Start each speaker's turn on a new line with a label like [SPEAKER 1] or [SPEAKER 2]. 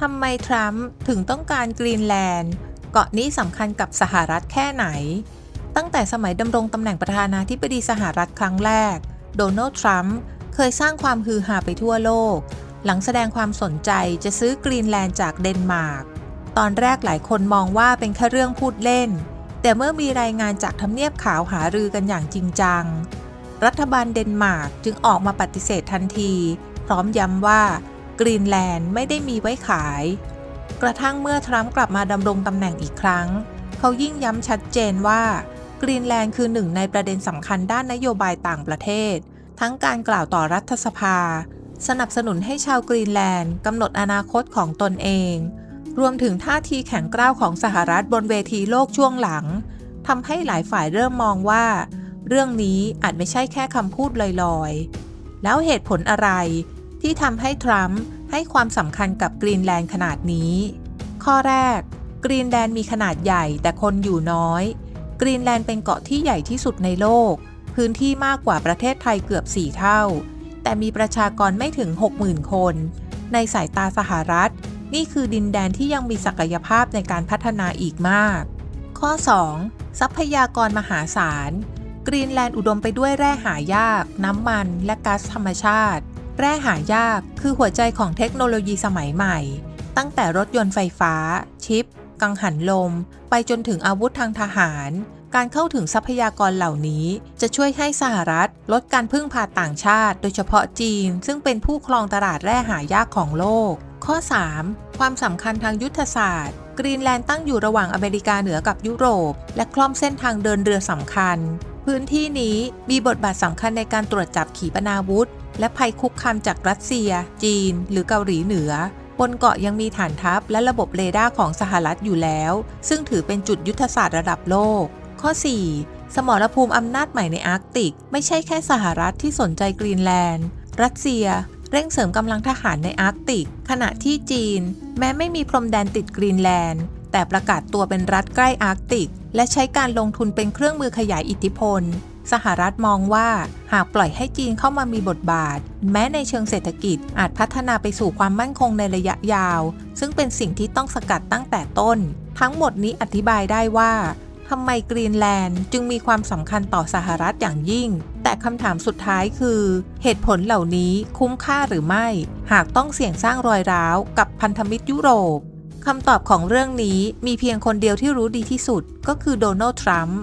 [SPEAKER 1] ทำไมทรัมป์ถึงต้องการกรีนแลนด์ เกาะนี้สำคัญกับสหรัฐแค่ไหน ตั้งแต่สมัยดำรงตำแหน่งประธานาธิบดีสหรัฐครั้งแรก โดนัลด์ทรัมป์เคยสร้างความฮือฮาไปทั่วโลก หลังแสดงความสนใจจะซื้อกรีนแลนด์จากเดนมาร์ก ตอนแรกหลายคนมองว่าเป็นแค่เรื่องพูดเล่น แต่เมื่อมีรายงานจากทำเนียบขาวหารือกันอย่างจริงจัง รัฐบาลเดนมาร์กจึงออกมาปฏิเสธทันที พร้อมย้ำว่า กรีนแลนด์ไม่ได้มีไว้ขาย กระทั่งเมื่อทรัมป์กลับมาดำรงตำแหน่งอีกครั้ง เขายิ่งย้ำชัดเจนว่ากรีนแลนด์คือหนึ่งในประเด็นสำคัญด้านนโยบายต่างประเทศ ทั้งการกล่าวต่อรัฐสภา สนับสนุนให้ชาวกรีนแลนด์กำหนดอนาคตของตนเอง รวมถึงท่าทีแข็งกร้าวของสหรัฐบนเวทีโลกช่วงหลังทำให้หลายฝ่ายเริ่มมองว่า เรื่องนี้อาจไม่ใช่แค่คำพูดลอยๆ แล้วเหตุผลอะไร ที่ทำให้ทรัมป์ให้ความสำคัญกับกรีนแลนด์ขนาดนี้ ข้อแรก กรีนแลนด์มีขนาดใหญ่แต่คนอยู่น้อย กรีนแลนด์เป็นเกาะที่ใหญ่ที่สุดในโลก พื้นที่มากกว่าประเทศไทยเกือบ 4 เท่า แต่มีประชากรไม่ถึง 60,000 คน ในสายตาสหรัฐ นี่คือดินแดนที่ยังมีศักยภาพในการพัฒนาอีกมาก ข้อ 2. ทรัพยากรมหาศาล กรีนแลนด์อุดมไปด้วยแร่หายาก น้ำมัน และก๊าซธรรมชาติ แร่หายากคือหัวใจของเทคโนโลยีสมัยใหม่ ตั้งแต่รถยนต์ไฟฟ้า ชิป กังหันลม ไปจนถึงอาวุธทางทหาร การเข้าถึงทรัพยากรเหล่านี้ จะช่วยให้สหรัฐ ลดการพึ่งพาต่างชาติ โดยเฉพาะจีน ซึ่งเป็นผู้ครองตลาดแร่หายากของโลก ข้อ 3. ความสำคัญทางยุทธศาสตร์กรีนแลนด์ตั้งอยู่ระหว่างอเมริกาเหนือกับยุโรป และคล่อมเส้นทางเดินเรือสำคัญ พื้นที่นี้มีบทบาทสำคัญในการตรวจจับขีปนาวุธ และภัยคุกคามจากรัสเซีย จีน หรือเกาหลีเหนือบนเกาะยังมีฐานทัพและระบบเรดาร์ของสหรัฐอยู่แล้ว ซึ่งถือเป็นจุดยุทธศาสตร์ระดับโลก ข้อ 4. สมรภูมิอำนาจใหม่ในอาร์กติก ไม่ใช่แค่สหรัฐที่สนใจกรีนแลนด์ รัสเซีย เร่งเสริมกำลังทหารในอาร์กติก ขณะที่จีน แม้ไม่มีพรมแดนติดกรีนแลนด์ แต่ประกาศตัวเป็นรัฐใกล้อาร์กติก และใช้การลงทุนเป็นเครื่องมือขยายอิทธิพล สหรัฐมองว่าหากปล่อยให้จีนเข้ามามีบทบาท แม้ในเชิงเศรษฐกิจอาจพัฒนาไปสู่ความมั่นคงในระยะยาว ซึ่งเป็นสิ่งที่ต้องสกัดตั้งแต่ต้น ทั้งหมดนี้อธิบายได้ว่าทำไมกรีนแลนด์จึงมีความสำคัญต่อสหรัฐอย่างยิ่ง แต่คำถามสุดท้ายคือ เหตุผลเหล่านี้คุ้มค่าหรือไม่ หากต้องเสี่ยงสร้างรอยร้าวกับพันธมิตรยุโรปคำตอบของเรื่องนี้มีเพียงคนเดียวที่รู้ดีที่สุดก็คือโดนัลด์ทรัมป์